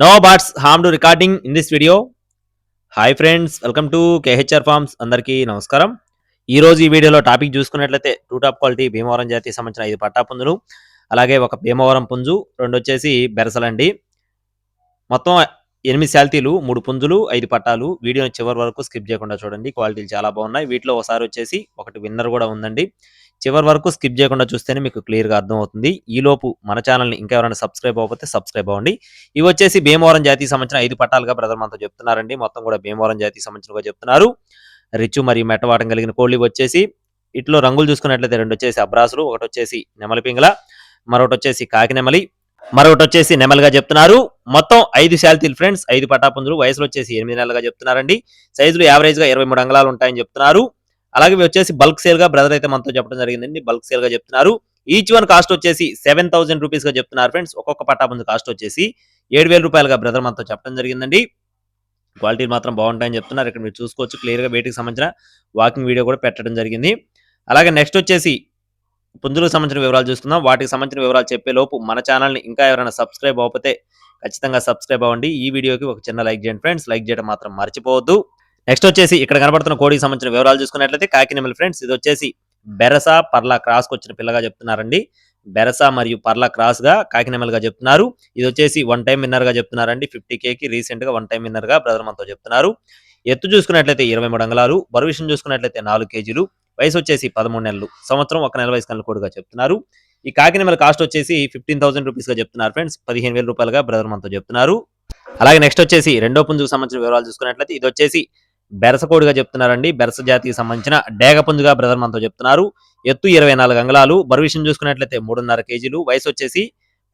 No bots harm to recording in this video hi friends welcome to K H R farms అందరికీ నమస్కారం. ఈ రోజు ఈ వీడియోలో టాపిక్ చూసుకున్నట్లయితే టూ టాప్ క్వాలిటీ భీమవరం జాతికి సంబంధించిన ఐదు పట్టా పుంజులు అలాగే ఒక భీమవరం పుంజు రెండు వచ్చేసి బెరసలండి మొత్తం ఎనిమిది శాల్తీలు మూడు పుంజులు ఐదు పట్టాలు. వీడియోని చివరి వరకు స్కిప్ చేయకుండా చూడండి. క్వాలిటీలు చాలా బాగున్నాయి. వీటిలో ఒకసారి వచ్చేసి ఒకటి విన్నర్ కూడా ఉందండి. చివరి వరకు స్కిప్ చేయకుండా చూస్తేనే మీకు క్లియర్గా అర్థమవుతుంది. ఈలోపు మన ఛానల్ని ఇంకా ఎవరైనా సబ్స్క్రైబ్ అవ్వకపోతే సబ్స్క్రైబ్ అవ్వండి. ఇవి వచ్చేసి భీమవరం జాతికి సంబంధించిన ఐదు పట్టాలుగా బ్రదర్ మనతో చెప్తున్నారండి. మొత్తం కూడా భీమవరం జాతికి సంబంధించినగా చెప్తున్నారు. రిచ్ మరియు మెట్టవాటం కలిగిన కోళ్ళు వచ్చేసి ఇట్లో రంగులు చూసుకున్నట్లయితే రెండు వచ్చేసి అబ్రాసులు ఒకటి వచ్చేసి నెమలి పింగళ మరొకటి వచ్చేసి కాకి నెమలి మరొకటి వచ్చేసి నెమలిగా చెప్తున్నారు. మొత్తం ఐదు శాల్తీలు ఫ్రెండ్స్ ఐదు పటాపుంజులు వయసులో వచ్చేసి ఎనిమిది నెలలుగా చెప్తున్నారండి. సైజులు యావరేజ్గా ఇరవై మూడు అంగళాలు ఉంటాయని చెప్తున్నారు. అలాగే వచ్చేసి బల్క్ సేల్గా బ్రదర్ అయితే మనతో చెప్పడం జరిగిందండి. బల్క్ సేల్గా చెప్తున్నారు. ఈచ్ వన్ కాస్ట్ వచ్చేసి సెవెన్ థౌసండ్ రూపీస్గా చెప్తున్నారు ఫ్రెండ్స్ ఒక్కొక్క పట్టాపుంజు కాస్ట్ వచ్చేసి ఏడు వేల రూపాయలుగా బ్రదర్ మనతో చెప్పడం జరిగిందండి. క్వాలిటీ మాత్రం బాగుంటాయని చెప్తున్నారు. ఇక్కడ మీరు చూసుకోవచ్చు క్లియర్గా వేటికి సంబంధించిన వాకింగ్ వీడియో కూడా పెట్టడం జరిగింది. అలాగే నెక్స్ట్ వచ్చేసి పుంజులకు సంబంధించిన వివరాలు చూసుకుందాం. వాటికి సంబంధించిన వివరాలు చెప్పే లోపు మన ఛానల్ని ఇంకా ఎవరైనా సబ్స్క్రైబ్ అవ్వకపోతే ఖచ్చితంగా సబ్స్క్రైబ్ అవ్వండి. ఈ వీడియోకి ఒక చిన్న లైక్ చేయండి ఫ్రెండ్స్ లైక్ చేయడం మాత్రం మర్చిపోవద్దు. నెక్స్ట్ వచ్చేసి ఇక్కడ కనబడుతున్న కోడికి సంబంధించిన వివరాలు చూసుకున్నట్లయితే కాకినెమల్ ఫ్రెండ్స్ ఇది వచ్చేసి బెరస పర్లా క్రాస్ వచ్చిన పిల్లగా చెప్తున్నారండి. బెరస మరియు పర్లా క్రాస్గా కాకినెమల్గా చెప్తున్నారు. ఇది వచ్చేసి వన్ టైం విన్నర్గా చెప్తున్నారండి. ఫిఫ్టీ కేకి రీసెంట్గా వన్ టైం విన్నర్గా బ్రదర్ మనతో చెప్తున్నారు. ఎత్తు చూసుకున్నట్లయితే ఇరవై మూడు అంగళాలు బరువు విషయం చూసుకున్నట్లయితే నాలుగు కేజీలు వయసు వచ్చేసి పదమూడు నెలలు సంవత్సరం ఒక నెల వయసు కనుక కోడిగా చెప్తున్నారు. ఈ కాకినెమల కాస్ట్ వచ్చేసి ఫిఫ్టీన్ థౌసండ్ రూపీస్గా చెప్తున్నారు ఫ్రెండ్స్ పదిహేను వేల రూపాయలుగా బ్రదర్ మనతో చెప్తున్నారు. అలాగే నెక్స్ట్ వచ్చేసి రెండో పుంజుకు సంబంధించిన వివరాలు చూసుకున్నట్లయితే ఇది వచ్చేసి బెరసకోడిగా చెప్తున్నారండి. బెరస జాతికి సంబంధించిన డేగపుంజుగా బ్రదర్ మనతో చెప్తున్నారు. ఎత్తు ఇరవై నాలుగు అంగళాలు. బరువు విషయం చూసుకున్నట్లయితే మూడున్నర కేజీలు. వయసు వచ్చేసి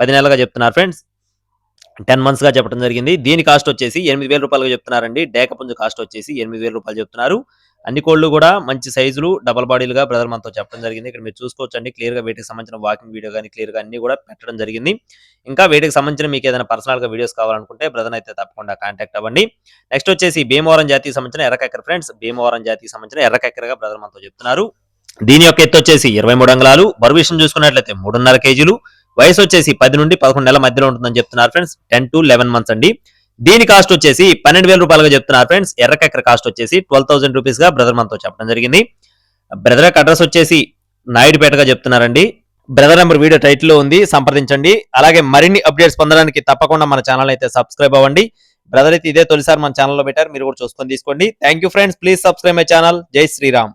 పది నెలలుగా చెప్తున్నారు ఫ్రెండ్స్. టెన్ మంత్స్గా చెప్పడం జరిగింది. దీని కాస్ట్ వచ్చేసి ఎనిమిది వేల రూపాయలుగా చెప్తున్నారండి. డేక పుంజు కాస్ట్ వచ్చేసి ఎనిమిది వేల రూపాయలు చెప్తున్నారు. అన్ని కోళ్ళు కూడా మంచి సైజులు డబల్ బాడీలుగా బ్రదర్ మనతో చెప్పడం జరిగింది. ఇక్కడ మీరు చూసుకోవచ్చు అండి క్లియర్ వీటికి సంబంధించిన వాకింగ్ వీడియో కానీ క్లియర్గా అన్ని కూడా పెట్టడం జరిగింది. ఇంకా వీటికి సంబంధించిన మీకు ఏదైనా పర్సనల్గా వీడియోస్ కావాలనుకుంటే బ్రదర్ అయితే తప్పకుండా కాంటాక్ట్ అవ్వండి. నెక్స్ట్ వచ్చేసి భీమవరం జాతికి సంబంధించిన ఎర్రకెక్కర ఫ్రెండ్స్ భీమవరం జాతికి సంబంధించిన ఎర్రకెక్కరగా బ్రదర్ మనతో చెప్తున్నారు. దీని యొక్క ఎత్తు వచ్చేసి ఇరవై మూడు అంగళాలు. బరువు విషయం చూసుకున్నట్లయితే మూడున్నర కేజీలు. వయసు వచ్చేసి పది నుండి పదకొండు నెలల మధ్యలో ఉంటుందని చెప్తున్నారు friends. Ten to eleven months అండి. దీని కాస్ట్ వచ్చేసి పన్నెండు వేల రూపాయలుగా చెప్తున్నారు ఫ్రెండ్స్. ఎర్రకెక్కర కాస్ట్ వచ్చేసి ట్వెల్వ్ థౌసండ్ రూపీస్గా బ్రదర్ మనతో చెప్పడం జరిగింది. బ్రదర్ యొక్క అడ్రస్ వచ్చేసి నాయుడుపేటగా చెప్తున్నారండి. బ్రదర్ నెంబర్ వీడియో టైటిల్లో ఉంది సంప్రదించండి. అలాగే మరిన్ని అప్డేట్స్ పొందడానికి తప్పకుండా మన ఛానల్ అయితే సబ్స్క్రైబ్ అవ్వండి. బ్రదర్ అయితే ఇదే తొలిసారి మన ఛానల్లో పెట్టారు మీరు కూడా చూసుకొని తీసుకోండి. Thank you friends. Please subscribe my channel. Jai Shriram.